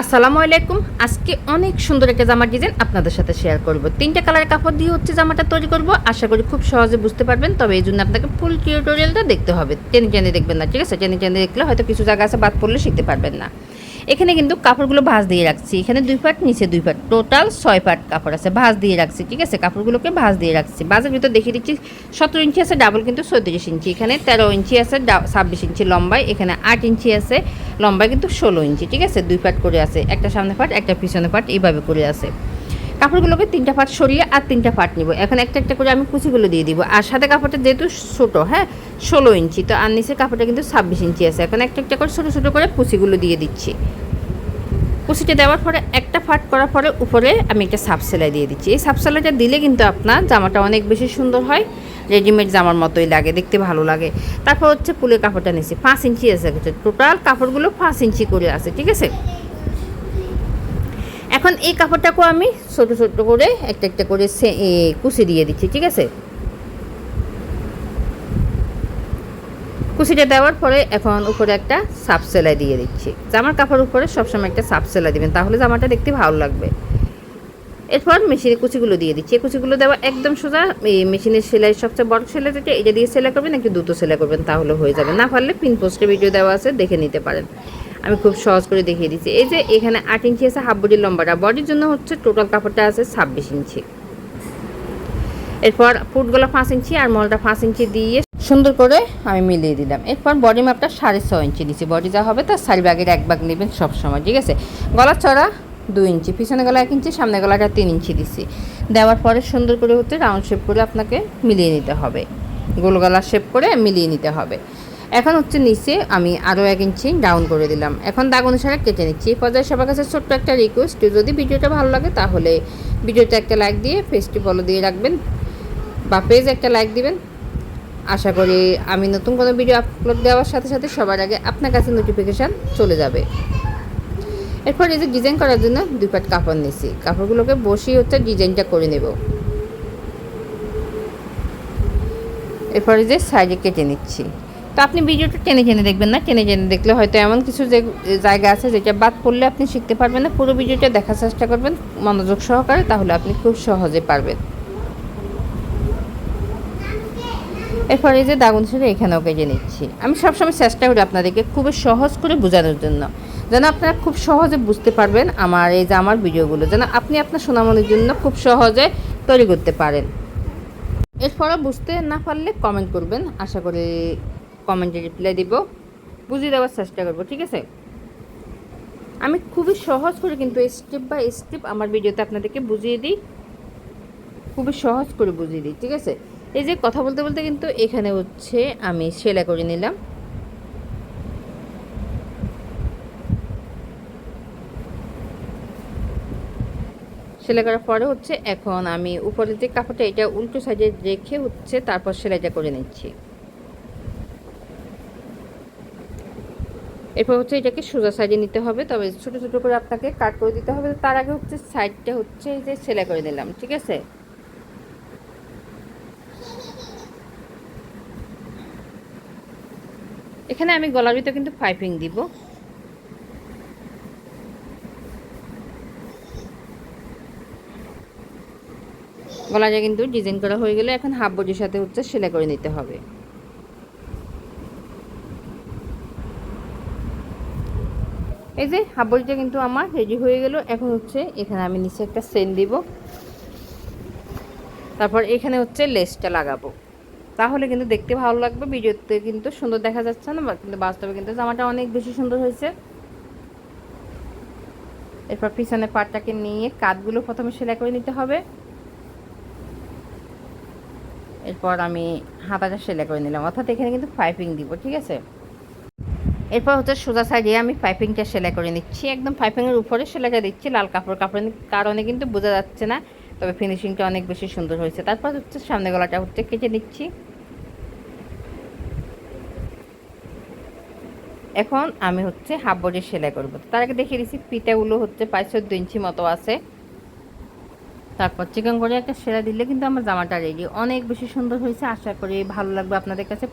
আসসালামু আলাইকুম। আজকে অনেক সুন্দর একটা জামার ডিজাইন আপনাদের সাথে শেয়ার করব। তিনটা কালারের কাপড় দিয়ে হচ্ছে জামাটা তৈরি করব। আশা করি খুব সহজে বুঝতে পারবেন। তবে এই জন্য আপনাকে ফুল টিউটোরিয়ালটা দেখতে হবে। টেনে টেনে দেখবেন না, ঠিক আছে? টেনে টেনে দেখলে হয়তো কিছু জায়গা আছে, বাদ পড়লে শিখতে পারবেন না। এখানে কিন্তু কাপড়গুলো ভাঁজ দিয়ে রাখছি। এখানে দুই পাট নিচে দুই পাট টোটাল ছয় পাট কাপড় আছে, ভাঁজ দিয়ে রাখছি, ঠিক আছে? কাপড়গুলোকে ভাঁজ দিয়ে রাখছি। বাজের ভিতর দেখিয়ে দিচ্ছি, সতেরো ইঞ্চি আছে ডাবল কিন্তু চৌত্রিশ ইঞ্চি। এখানে তেরো ইঞ্চি আছে ছাব্বিশ ইঞ্চি লম্বায়। এখানে আট ইঞ্চি আছে লম্বায় কিন্তু ষোলো ইঞ্চি, ঠিক আছে? দুই পাট করে আছে, একটা সামনে পাট, একটা পিছনে পাট, এইভাবে করে আছে। কাপড়গুলোকে তিনটা পাট সরিয়ে আর তিনটা পাট নিব। এখন একটা একটা করে আমি কুচিগুলো দিয়ে দিব। আর সাথে কাপড়টা যেহেতু ছোটো হ্যাঁ? ষোলো ইঞ্চি, তো আর নিচে কাপড়টা কিন্তু ছাব্বিশ ইঞ্চি আছে। এখন একটা একটা করে ছোটো ছোটো করে কুচিগুলো দিয়ে দিচ্ছি। কুচিটা দেওয়ার পরে একটা ফাট করার পরে উপরে আমি একটা সাপ সেলাই দিয়ে দিচ্ছি। এই সাপ সেলাইটা দিলে কিন্তু আপনার জামাটা অনেক বেশি সুন্দর হয়। রেডিমেড জামার মতোই লাগে, দেখতে ভালো লাগে। তারপর হচ্ছে পুলের কাপড়টা নিচ্ছি পাঁচ ইঞ্চি আছে টোটাল কাপড়গুলো পাঁচ ইঞ্চি করে আছে, ঠিক আছে? এখন এই কাপড়টাকেও আমি ছোটো ছোটো করে একটা একটা করে কুচি দিয়ে দিচ্ছি, ঠিক আছে? কুচিটা দেওয়ার পরে এখন উপরে একটা সাপ সেলাই দিয়ে দিচ্ছি। জামার কাপড় উপরে সবসময় একটা সাপ সেলাই দিবেন, তাহলে জামাটা দেখতে ভালো লাগবে। এরপর মেশিনে কুচিগুলো দিয়ে দিচ্ছি। এই কুচিগুলো দেওয়া একদম সোজা, এই মেশিনের সেলাই সবচেয়ে বড় সেলাই যেটা এটা দিয়ে সেলাই করবেন নাকি দুটো সেলাই করবেন, তাহলে হয়ে যাবে। না পারলে পিন পোস্টে ভিডিও দেওয়া আছে, দেখে নিতে পারেন। আমি খুব সহজ করে দেখিয়ে দিচ্ছি। এই যে এখানে আট ইঞ্চি আছে, হাফ বডির লম্বাটা। বডির জন্য হচ্ছে টোটাল কাপড়টা আছে ছাব্বিশ ইঞ্চি। এরপর ফুটগুলো পাঁচ ইঞ্চি আর মলটা পাঁচ ইঞ্চি দিয়ে সুন্দর করে আমি মিলিয়ে দিলাম। এরপর বডি মাপটা সাড়ে ছ ইঞ্চি দিচ্ছি। বডি যা হবে তার চারি ভাগের এক ভাগ নেবেন সবসময়, ঠিক আছে? গলার চড়া দুই ইঞ্চি। পিছনে গলা এক ইঞ্চি, সামনে গলাটা তিন ইঞ্চি দিচ্ছি দেওয়ার পরে সুন্দর করে হচ্ছে রাউন্ড শেপ করে আপনাকে মিলিয়ে নিতে হবে। গোল গলা শেপ করে মিলিয়ে নিতে হবে। এখন হচ্ছে নিচে আমি আরও এক ইঞ্চি ডাউন করে দিলাম। এখন দাগ অনুসারে কেটে নিচ্ছি। পর্যায়ে সবার কাছে ছোট্ট একটা রিকোয়েস্ট যদি ভিডিওটা ভালো লাগে তাহলে ভিডিওটা একটা লাইক দিয়ে পেজটি ফলো দিয়ে রাখবেন বা পেজ একটা লাইক দিবেন। আশা করি আমি নতুন কোনো ভিডিও আপলোড দেওয়ার সাথে সাথে সবার আগে আপনার কাছে নোটিফিকেশান চলে যাবে। এরপর এই যে ডিজাইন করার জন্য দুই পাট কাপড় নিছি। কাপড়গুলোকে বসিয়ে হচ্ছে ডিজাইনটা করে নেব। এরপরে যে সাইডে কেটে নিচ্ছি। তো আপনি ভিডিওটা টেনে টেনে দেখবেন না? টেনে টেনে দেখলে হয়তো এমন কিছু যে, জায়গা আছে যেটা বাদ পড়লে আপনি শিখতে পারবেন না। পুরো ভিডিওটা দেখার চেষ্টা করবেন, মনোযোগ সহকারে, তাহলে আপনি খুব সহজে পারবেন। এরপরে যে দাগুন ছেড়ে এখানেও কেটে নিচ্ছি। আমি সবসময় চেষ্টা করি আপনাদেরকে খুবই সহজ করে বোঝানোর জন্য। যেন আপনারা খুব সহজে বুঝতে পারবেন আমার এই যে আমার ভিডিওগুলো, যেন আপনি আপনার সোনামনির জন্য খুব সহজে তৈরি করতে পারেন। এরপরে বুঝতে না পারলে কমেন্ট করবেন। আশা করি কমেন্টে রিপ্লাই দিব। বুঝিয়ে দেওয়ার চেষ্টা করব, ঠিক আছে? আমি খুবই সহজ করে কিন্তু স্টেপ বাই স্টেপ আমার ভিডিওতে আপনাদেরকে বুঝিয়ে দিই। খুবই সহজ করে বুঝিয়ে দিই, ঠিক আছে? এই যে কথা বলতে বলতে কিন্তু এখানে হচ্ছে আমি সেলাই করে নিলাম। সেলাই করার পরে হচ্ছে এখন আমি উপরের যে কাপড়টা, এটা উল্টো সাইডে রেখে হচ্ছে তারপর সেলাইটা করে নিচ্ছি। এরপর হচ্ছে এটাকে সোজা সাইডে নিতে হবে, তবে ছোট ছোট করে আপনাকে কাট করে দিতে হবে। তার আগে হচ্ছে সাইডটা হচ্ছে যে সেলাই করে নিলাম, ঠিক আছে? এখানে আমি গলার ভিতরে কিন্তু পাইপিং দিব। গলাটা কিন্তু ডিজাইন করা হয়ে গেলে এখন হাফ বডির সাথে হচ্ছে সেলাই করে নিতে হবে। এই যে হাফ বডিটা কিন্তু আমার রেডি হয়ে গেল। এখন হচ্ছে এখানে আমি নিচে একটা সেন দিব। তারপর এখানে হচ্ছে লেসটা লাগাবো। তাহলে কিন্তু দেখতে ভালো লাগবে, ভিডিওতে কিন্তু সুন্দর দেখা যাচ্ছে না কিন্তু বাস্তবে কিন্তু জামাটা অনেক বেশি সুন্দর হয়েছে। এরপর পিছনে পাটটাকে নিয়ে কাঠগুলো প্রথমে সেলাই করে নিতে হবে। এরপর আমি হাতাটা সেলাই করে নিলাম। অর্থাৎ এখানে কিন্তু পাইপিং দিব, ঠিক আছে? এরপর হচ্ছে সোজা সাইডে আমি পাইপিংটা সেলাই করে নিচ্ছি। একদম পাইপিংয়ের উপরে সেলাইটা দিচ্ছি, লাল কাপড় কাপড়ের কারণে কিন্তু বোঝা যাচ্ছে না, তবে ফিনিশিংটা অনেক বেশি সুন্দর হয়েছে। তারপর হচ্ছে সামনে গলাটা হচ্ছে কেটে নিচ্ছি। এখন আমি হচ্ছে হাফ বডি সেলাই করব। তার আগে দেখিয়ে দিচ্ছি পিতাগুলো হচ্ছে প্রায় চোদ্দ ইঞ্চি মতো আছে। তারপর চিকেন করে একটা সেরা দিলে কিন্তু আমার জামাটা রেডি অনেক বেশি সুন্দর হয়েছে। আশা করি ভালো লাগবে আপনাদের কাছে।